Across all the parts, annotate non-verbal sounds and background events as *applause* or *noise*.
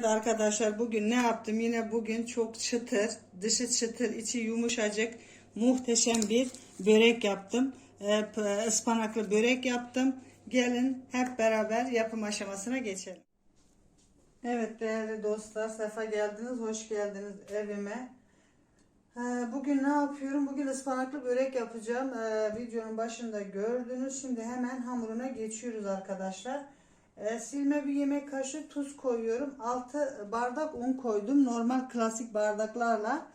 Evet arkadaşlar bugün ne yaptım? Yine bugün çok çıtır, dışı çıtır, içi yumuşacık, muhteşem bir börek yaptım. Ee, ıspanaklı börek yaptım. Gelin hep beraber yapım aşamasına geçelim. Evet değerli dostlar, sefa geldiniz, hoş geldiniz evime. Ee, Bugün ne yapıyorum? Bugün ıspanaklı börek yapacağım. Ee, videonun başında gördünüz. Şimdi hemen hamuruna geçiyoruz arkadaşlar. Ee, silme bir yemek kaşığı tuz koyuyorum. 6 bardak un koydum. Normal klasik bardaklarla.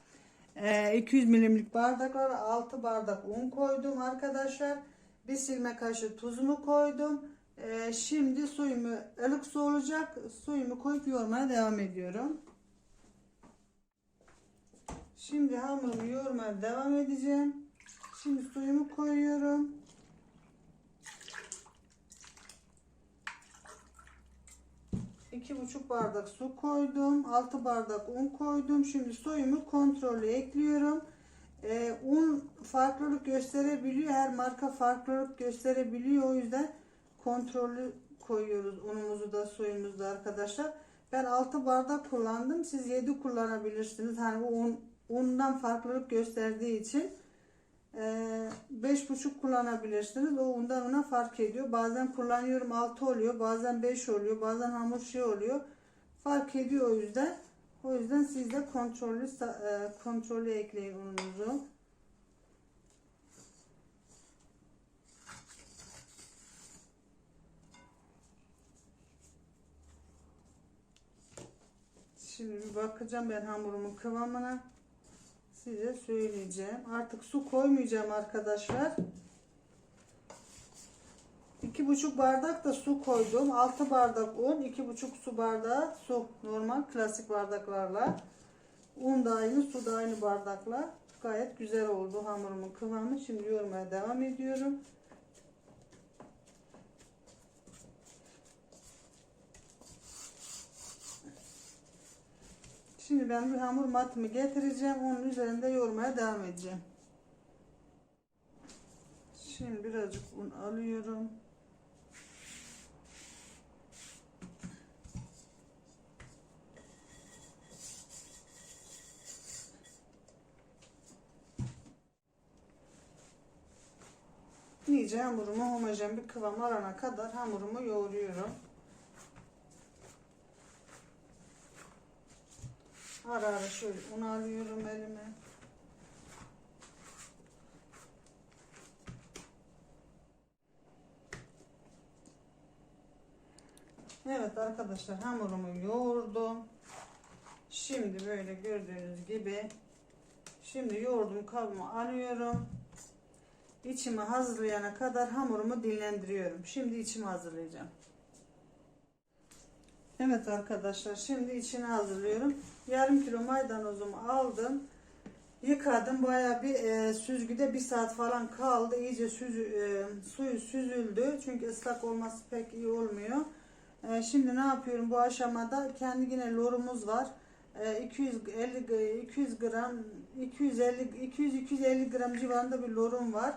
Ee, 200 milimlik bardaklarla 6 bardak un koydum arkadaşlar. Bir silme kaşığı tuzumu koydum. Ee, şimdi suyumu ılık su olacak. Suyumu koyup yoğurmaya devam ediyorum. Şimdi hamurumu yoğurmaya devam edeceğim. Şimdi suyumu koyuyorum. İki buçuk bardak su koydum. Altı bardak un koydum. Şimdi suyumu kontrollü ekliyorum. Ee, un farklılık gösterebiliyor. Her marka farklılık gösterebiliyor. O yüzden kontrollü koyuyoruz unumuzu da suyumuzu da arkadaşlar. Ben 6 bardak kullandım. Siz 7 kullanabilirsiniz. Hani bu un, undan farklılık gösterdiği için beş buçuk kullanabilirsiniz. O undan una fark ediyor. Bazen kullanıyorum 6 oluyor. Bazen 5 oluyor. Bazen hamur şey oluyor. Fark ediyor o yüzden. O yüzden siz de kontrollü e, kontrollü ekleyin ununuzu. Şimdi bir bakacağım ben hamurumun kıvamına. Size söyleyeceğim. Artık su koymayacağım arkadaşlar. İki buçuk bardak da su koydum. Altı bardak un, iki buçuk su bardağı su. Normal klasik bardaklarla. Un da aynı, su da aynı bardakla. Gayet güzel oldu hamurumun kıvamı. Şimdi yoğurmaya devam ediyorum. Şimdi ben bir hamur matımı getireceğim. Onun üzerinde yoğurmaya devam edeceğim. Şimdi birazcık un alıyorum. İyice hamurumu homojen bir kıvam alana kadar hamurumu yoğuruyorum. Ara ara şöyle un alıyorum elime. Evet arkadaşlar hamurumu yoğurdum. Şimdi böyle gördüğünüz gibi şimdi yoğurdum kabıma alıyorum. İçimi hazırlayana kadar hamurumu dinlendiriyorum. Şimdi içimi hazırlayacağım. Evet arkadaşlar şimdi içini hazırlıyorum. Yarım kilo maydanozumu aldım. Yıkadım baya bir e, süzgüde bir saat falan kaldı. İyice süzü, e, suyu süzüldü. Çünkü ıslak olması pek iyi olmuyor. E, şimdi ne yapıyorum bu aşamada? Kendi yine lorumuz var. E, 250 g- 200 gram 250 200 250 gram civarında bir lorum var.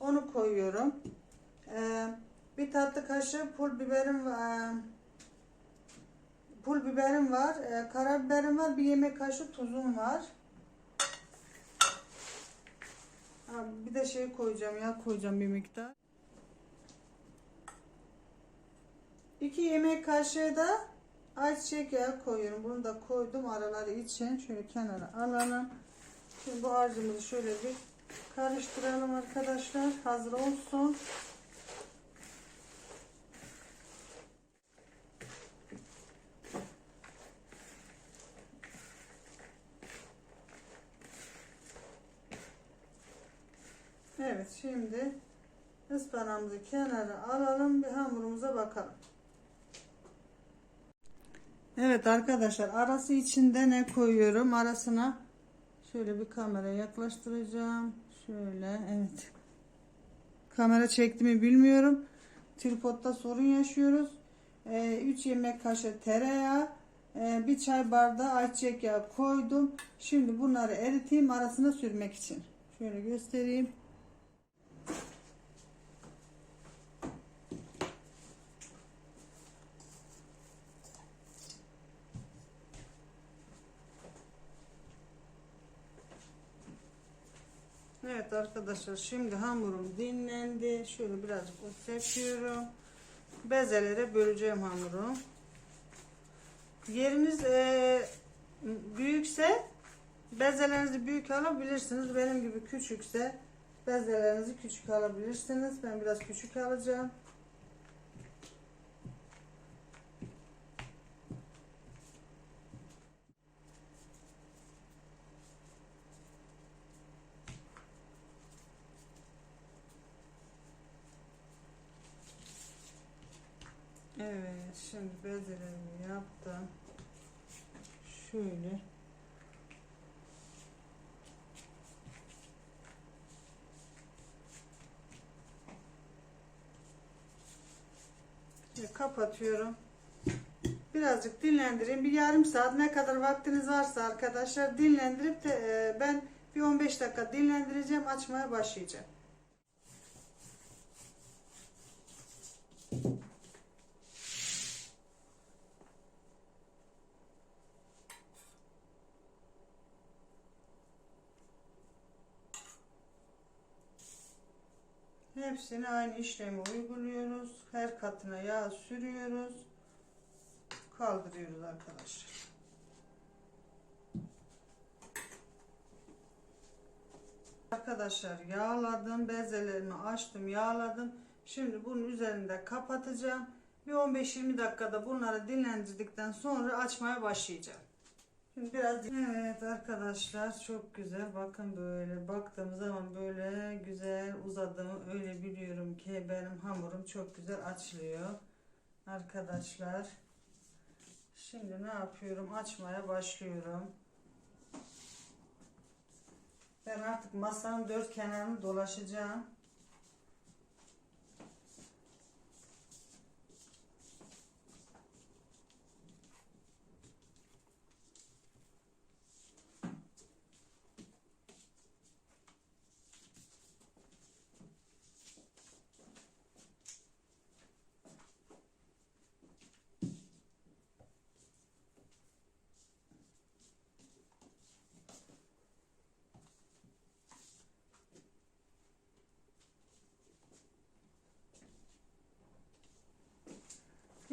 Onu koyuyorum. E, bir tatlı kaşığı pul biberim var. Pul biberim var, e, karabiberim var, bir yemek kaşığı tuzum var. Ha, bir de şey koyacağım, yağ koyacağım bir miktar. 2 yemek kaşığı da ayçiçek yağı koyuyorum. Bunu da koydum araları için. Şöyle kenara alalım. Şimdi bu harcımızı şöyle bir karıştıralım arkadaşlar. Hazır olsun. Evet şimdi ıspanağımızı kenara alalım bir hamurumuza bakalım. Evet arkadaşlar arası içinde ne koyuyorum arasına şöyle bir kameraya yaklaştıracağım. Şöyle evet. Kamera çektiğimi bilmiyorum. Tripodda sorun yaşıyoruz. 3 yemek kaşığı tereyağı, e, bir çay bardağı ayçiçek yağı koydum. Şimdi bunları eriteyim arasına sürmek için. Şöyle göstereyim. Evet arkadaşlar şimdi hamurum dinlendi. Şöyle birazcık un sepiyorum. Bezelere böleceğim hamuru. Yeriniz e, büyükse bezelerinizi büyük alabilirsiniz. Benim gibi küçükse bezelerinizi küçük alabilirsiniz. Ben biraz küçük alacağım. Evet, şimdi bezelerimi yaptım. Şöyle. Şimdi kapatıyorum. Birazcık dinlendireyim. Bir yarım saat ne kadar vaktiniz varsa arkadaşlar dinlendirip de e, ben bir 15 dakika dinlendireceğim. Açmaya başlayacağım. Hepsini aynı işlemi uyguluyoruz. Her katına yağ sürüyoruz. Kaldırıyoruz arkadaşlar. Arkadaşlar yağladım. Bezelerimi açtım. Yağladım. Şimdi bunun üzerinde kapatacağım. Bir 15-20 dakikada bunları dinlendirdikten sonra açmaya başlayacağım. Şimdi biraz Evet arkadaşlar çok güzel. Bakın böyle baktığım zaman böyle güzel uzadığımı öyle biliyorum ki benim hamurum çok güzel açılıyor. Arkadaşlar. Şimdi ne yapıyorum? Açmaya başlıyorum. Ben artık masanın dört kenarını dolaşacağım.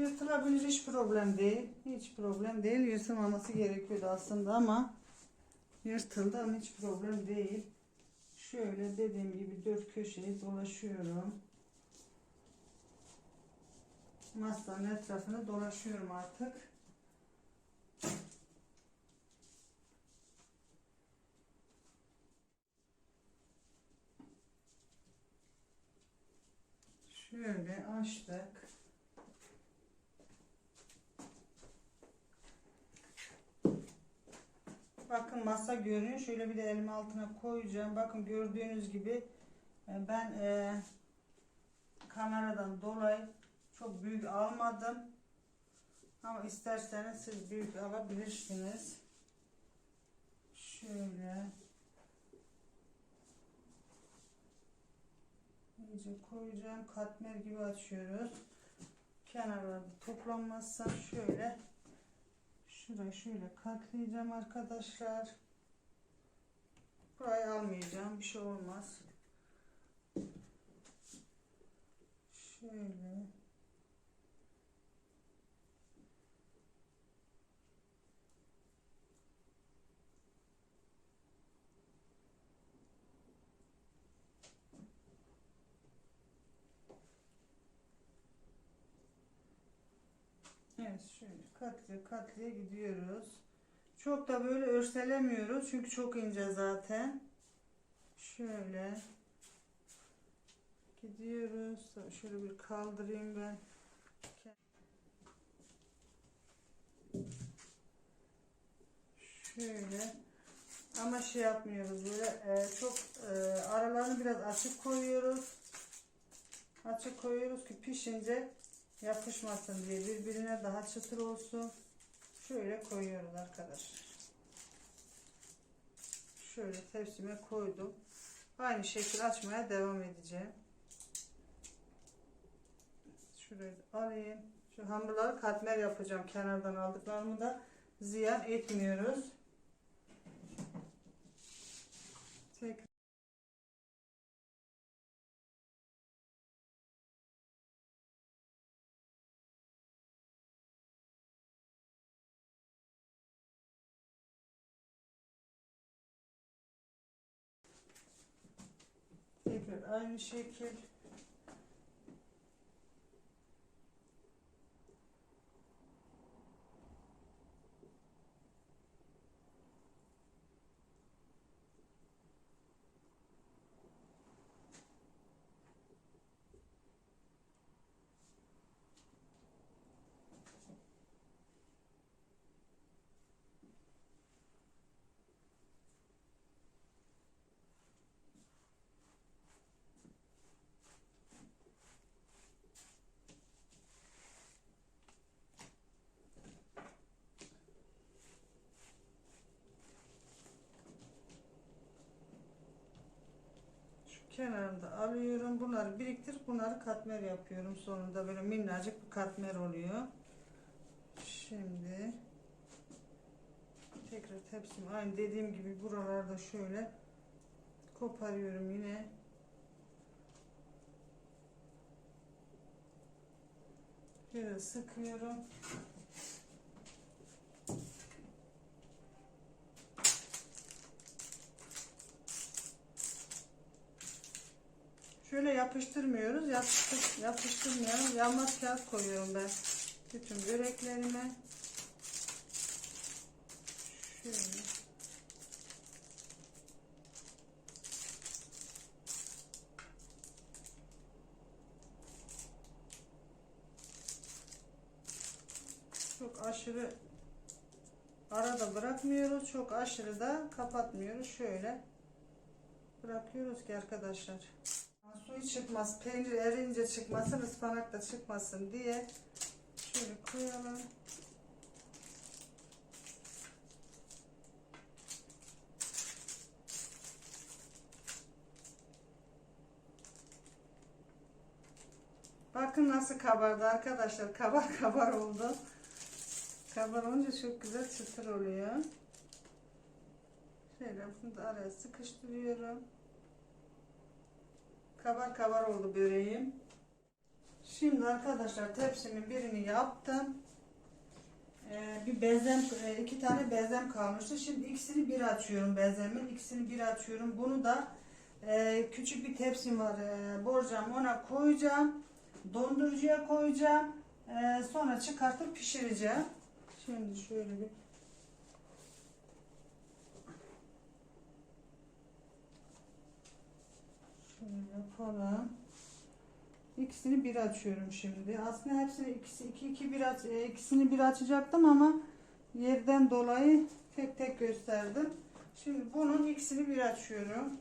Yırtılabilir hiç problem değil. Hiç problem değil. Yırtılmaması gerekiyordu aslında ama yırtıldı ama hiç problem değil. Şöyle dediğim gibi dört köşeyi dolaşıyorum. Masanın etrafını dolaşıyorum artık. Şöyle açtık. Bakın masa görünüyor. Şöyle bir de elimi altına koyacağım. Bakın gördüğünüz gibi e, ben e, kameradan dolayı çok büyük almadım. Ama isterseniz siz büyük alabilirsiniz. Şöyle iyice koyacağım. Katmer gibi açıyoruz. Kenarlarda toplanmazsa şöyle Şurayı şöyle katlayacağım arkadaşlar. Burayı almayacağım. Bir şey olmaz. Şöyle. Evet şöyle katlıya katlıya gidiyoruz. Çok da böyle örselemiyoruz çünkü çok ince zaten. Şöyle gidiyoruz. Şöyle bir kaldırayım ben. Şöyle ama şey yapmıyoruz böyle e, çok e, aralarını biraz açık koyuyoruz. Açık koyuyoruz ki pişince yapışmasın diye birbirine daha çıtır olsun. Şöyle koyuyoruz arkadaşlar. Şöyle tepsime koydum. Aynı şekil açmaya devam edeceğim. Şurayı alayım. Şu hamurları katmer yapacağım. Kenardan aldıklarımı da ziyan etmiyoruz. Aynı şekil. Şu kenarında alıyorum. Bunları biriktirip bunları katmer yapıyorum. Sonunda böyle minnacık bir katmer oluyor. Şimdi tekrar tepsimi aynı dediğim gibi buralarda şöyle koparıyorum yine. Şöyle sıkıyorum. Şöyle yapıştırmıyoruz. Yapıştır, yapıştırmıyorum. Yanmaz kağıt koyuyorum ben. Bütün böreklerime. Şöyle. Çok aşırı arada bırakmıyoruz. Çok aşırı da kapatmıyoruz. Şöyle bırakıyoruz ki arkadaşlar. Suyu çıkmaz, peynir erince çıkmasın, ıspanak da çıkmasın diye şöyle koyalım. Bakın nasıl kabardı arkadaşlar. Kabar kabar oldu. Kabar olunca çok güzel çıtır oluyor. Şöyle bunu da araya sıkıştırıyorum. Kabar kabar oldu böreğim. Şimdi arkadaşlar tepsimin birini yaptım. Ee, bir bezem, e, iki tane bezem kalmıştı. Şimdi ikisini bir açıyorum bezemin. ikisini bir açıyorum. Bunu da e, küçük bir tepsim var. E, borcam ona koyacağım. Dondurucuya koyacağım. E, sonra çıkartıp pişireceğim. Şimdi şöyle bir Şöyle yapalım. İkisini bir açıyorum şimdi. Aslında hepsini ikisi iki iki bir aç, e, ikisini bir açacaktım ama yerden dolayı tek tek gösterdim. Şimdi bunun ikisini bir açıyorum.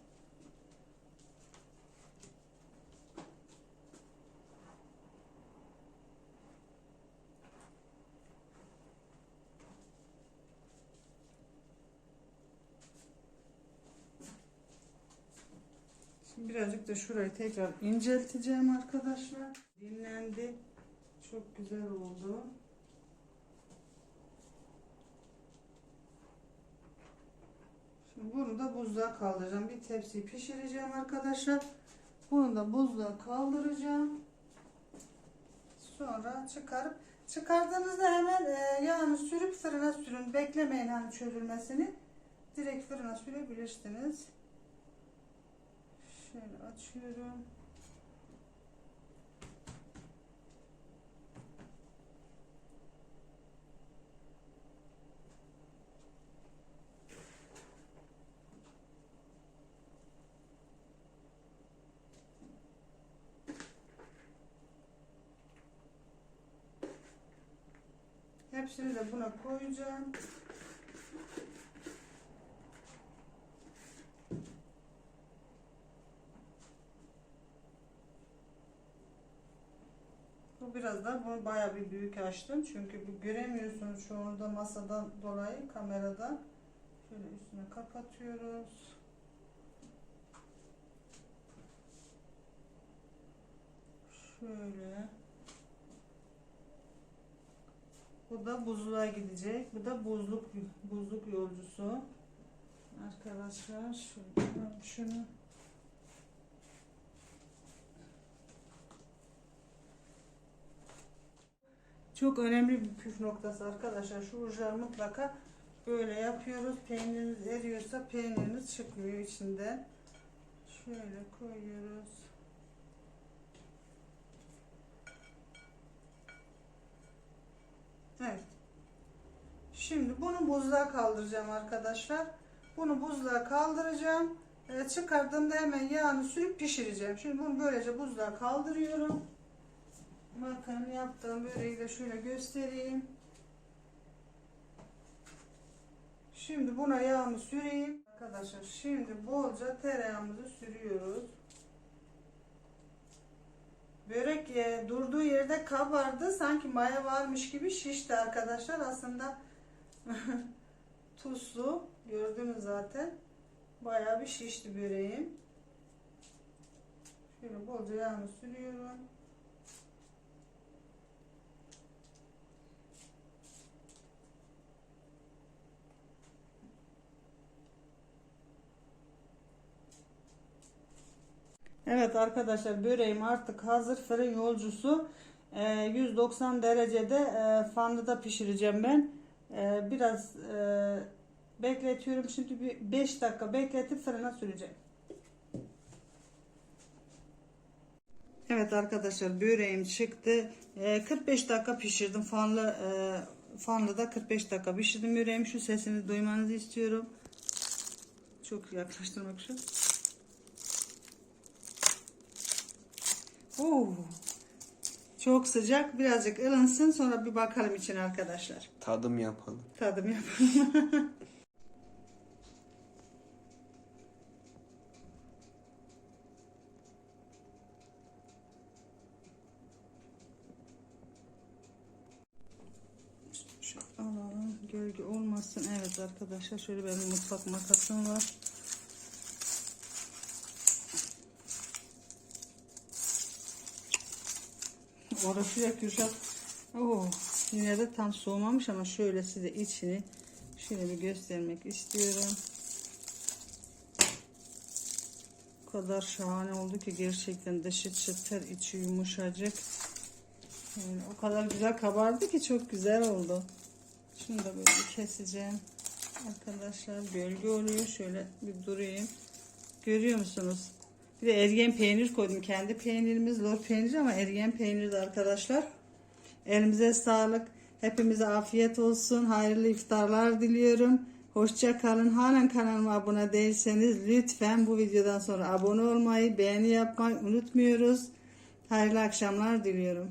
Şimdi birazcık da şurayı tekrar incelteceğim arkadaşlar. Dinlendi. Çok güzel oldu. Şimdi bunu da buzluğa kaldıracağım. Bir tepsi pişireceğim arkadaşlar. Bunu da buzluğa kaldıracağım. Sonra çıkarıp çıkardığınızda hemen e, yağını sürüp fırına sürün. Beklemeyin hani çözülmesini. Direkt fırına sürebilirsiniz. Şöyle açıyorum. Hepsini de buna koyacağım. Da bunu bayağı bir büyük açtım. Çünkü bu göremiyorsunuz şu anda masadan dolayı kameradan. Şöyle üstüne kapatıyoruz. Şöyle. Bu da buzluğa gidecek. Bu da buzluk buzluk yolcusu. Arkadaşlar şöyle şunu Çok önemli bir püf noktası arkadaşlar. Şu rujlar mutlaka böyle yapıyoruz. Peyniriniz eriyorsa peyniriniz çıkmıyor içinde. Şöyle koyuyoruz. Evet. Şimdi bunu buzluğa kaldıracağım arkadaşlar. Bunu buzluğa kaldıracağım. Ee, çıkardığımda hemen yağını sürüp pişireceğim. Şimdi bunu böylece buzluğa kaldırıyorum. Bakın yaptığım böreği de şöyle göstereyim. Şimdi buna yağımı süreyim. Arkadaşlar şimdi bolca tereyağımızı sürüyoruz. Börek e, durduğu yerde kabardı. Sanki maya varmış gibi şişti arkadaşlar. Aslında *laughs* tuzlu. Gördünüz zaten. Bayağı bir şişti böreğim. Şöyle bolca yağını sürüyorum. Evet arkadaşlar böreğim artık hazır. Fırın yolcusu Ee, 190 derecede e, fırında pişireceğim ben. Ee, biraz e, bekletiyorum. Şimdi bir 5 dakika bekletip fırına süreceğim. Evet arkadaşlar böreğim çıktı. Ee, 45 dakika pişirdim. Fanlı e, fanlı da 45 dakika pişirdim. Böreğim şu sesini duymanızı istiyorum. Çok yaklaştırmak şu Oo. Çok sıcak. Birazcık ılınsın. Sonra bir bakalım için arkadaşlar. Tadım yapalım. Tadım yapalım. *laughs* Şu alalım. Gölge olmasın. Evet arkadaşlar şöyle benim mutfak makasım var. Ya Kürşat. Oo, yine de tam soğumamış ama şöyle size içini şöyle bir göstermek istiyorum. O kadar şahane oldu ki gerçekten dışı çıtır içi yumuşacık. Yani o kadar güzel kabardı ki çok güzel oldu. Şunu da böyle keseceğim. Arkadaşlar gölge oluyor. Şöyle bir durayım. Görüyor musunuz? Bir de eriyen peynir koydum. Kendi peynirimiz lor peynir ama eriyen peynir de arkadaşlar. Elimize sağlık. Hepimize afiyet olsun. Hayırlı iftarlar diliyorum. Hoşça kalın. Halen kanalıma abone değilseniz lütfen bu videodan sonra abone olmayı, beğeni yapmayı unutmuyoruz. Hayırlı akşamlar diliyorum.